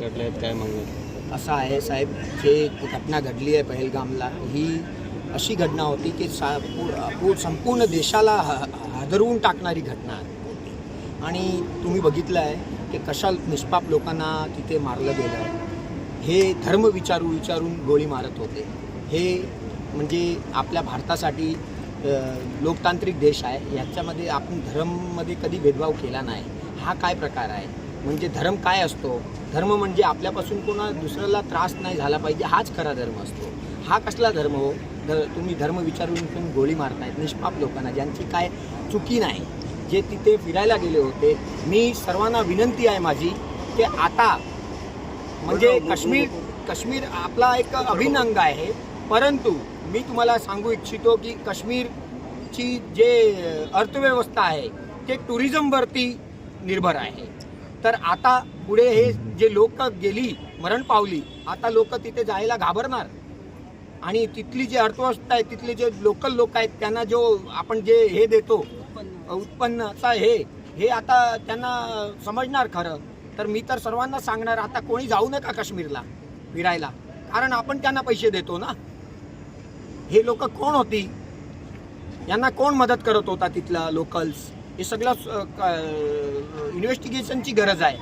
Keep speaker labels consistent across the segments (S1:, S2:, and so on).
S1: घडल्या आहेत काय मागण्या
S2: असं आहे साहेब जे घटना घडली आहे पहलगामला ही अशी घटना होती की सा पू- संपूर्ण देशाला ह हादरवून टाकणारी घटना होती आणि तुम्ही बघितलं आहे की कशा निष्पाप लोकांना तिथे मारलं गेलं आहे. हे धर्म विचारू विचारून गोळी मारत होते. हे म्हणजे आपल्या भारतासाठी लोकतांत्रिक देश आहे. याच्यामध्ये आपण धर्ममध्ये कधी भेदभाव केला नाही. हा काय प्रकार आहे? म्हणजे धर्म काय असतो? धर्म म्हणजे आपल्यापासून कोणा दुसऱ्याला त्रास नाही झाला पाहिजे हाच खरा धर्म असतो. हा कसला धर्म हो? ध तुम्ही धर्म विचारून पण गोळी मारतायत निष्पाप लोकांना ज्यांची काय चुकी नाही जे तिथे फिरायला गेले होते. मी सर्वांना विनंती आहे माझी की आता म्हणजे काश्मीर काश्मीर आपला एक अभिन्न अंग आहे. परंतु मी तुम्हाला सांगू इच्छितो की काश्मीरची जे अर्थव्यवस्था आहे ते टुरिझमवरती निर्भर आहे. तर आता पुढे हे जे लोक गेली मरण पावली आता लोक तिथे जायला घाबरणार. आणि तिथली जी अर्थव्यवस्था आहे तिथले जे लोकल लोक आहेत त्यांना जो आपण जे हे देतो उत्पन्नाचा हे हे आता त्यांना समजणार खरं. तर मी तर सर्वांना सांगणार आता कोणी जाऊ नका काश्मीरला फिरायला. कारण आपण त्यांना पैसे देतो ना. हे लोक कोण होती? यांना कोण मदत करत होता तिथला लोकल्स हे सगळं इन्व्हेस्टिगेशनची गरज आहे.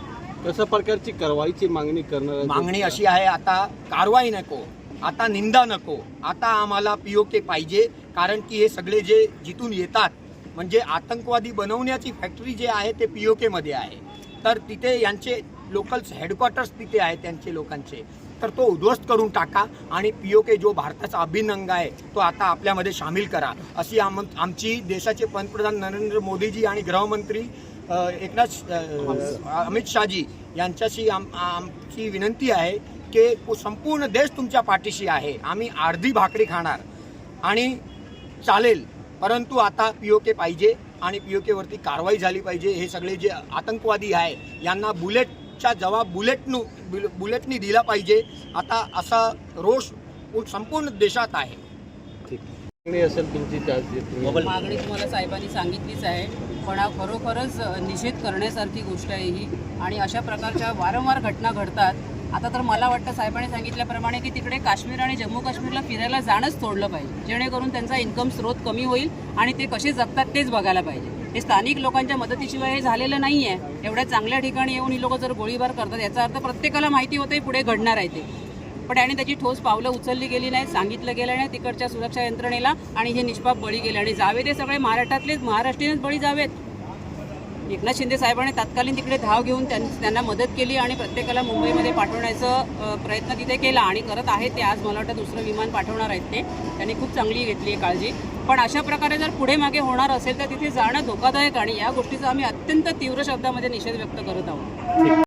S1: कशा प्रकारची कारवाईची मागणी करणार
S2: मागणी अशी आहे आता कारवाई नको आता निंदा नको आता आम्हाला पीओके पाहिजे कारण की हे सगळे जे जिथून येतात म्हणजे आतंकवादी बनवण्याची फॅक्टरी जे आहे ते पीओके मध्ये आहे. तर तिथे यांचे लोकल्स हेडक्वार्टर्स तिथे आहेत त्यांचे लोकांचे. तर तो उद्ध्वस्त करून टाका आणि पी ओ के जो भारताचा अभिनंग आहे तो आता आपल्यामध्ये सामील करा. अशी आम आमची देशाचे पंतप्रधान नरेंद्र मोदीजी आणि गृहमंत्री एकनाथ अमित शहाजी यांच्याशी आम आमची विनंती आहे की संपूर्ण देश तुमच्या पाठीशी आहे. आम्ही अर्धी भाकरी खाणार आणि चालेल परंतु आता पी ओ के पाहिजे आणि पी ओ केवरती कारवाई झाली पाहिजे. हे सगळे जे आतंकवादी आहे यांना बुलेट बुलेटचा जवाब बुलेटनु बुल- बुलेटनी दिला पाहिजे आता असा रोष संपूर्ण देशात आहे.
S1: ठीक. मागणी असेल तुमची
S3: मागणी तुम्हाला साहेबांनी सांगितलीच आहे पण हा खरोखरच निषेध करण्यासारखी गोष्ट आहे ही. आणि अशा प्रकारच्या वारंवार घटना घडतात. आता तर मला वाटतं साहेबांनी सांगितल्याप्रमाणे की तिकडे काश्मीर आणि जम्मू काश्मीरला फिरायला जाणंच सोडलं पाहिजे. जेणेकरून त्यांचा इन्कम स्रोत कमी होईल आणि ते कसे जगतात तेच बघायला पाहिजे. हे स्थानिक लोकांच्या मदतीशिवाय हे झालेलं नाही आहे एवढ्या चांगल्या ठिकाणी येऊन ही लोक जर गोळीबार करतात याचा अर्थ प्रत्येकाला माहिती होते पुढे घडणार आहे ते. पण आणि त्याची ठोस पावलं उचलली गेली नाही सांगितलं गेलं नाही तिकडच्या सुरक्षा यंत्रणेला आणि हे निष्पाप बळी गेले. आणि जावे ते सगळे महाराष्ट्रातलेच महाराष्ट्रीयनच बळी जावेत. एकनाथ शिंदे साहेबांनी तात्कालीन तिकडे धाव घेऊन त्यां- त्यांना मदत केली आणि प्रत्येकाला मुंबईमध्ये पाठवण्याचा प्रयत्न तिथे केला. आणि करत आहेत ते आज मला वाटतं दुसरं विमान पाठवणार आहेत ते. त्यांनी खूप चांगली घेतली आहे काळजी. पण अशा प्रकारे जर पुढे मागे होणार असेल तर तिथे जाणं धोकादायक आणि या गोष्टीचा आम्ही अत्यंत तीव्र शब्दामध्ये निषेध व्यक्त करत आहोत.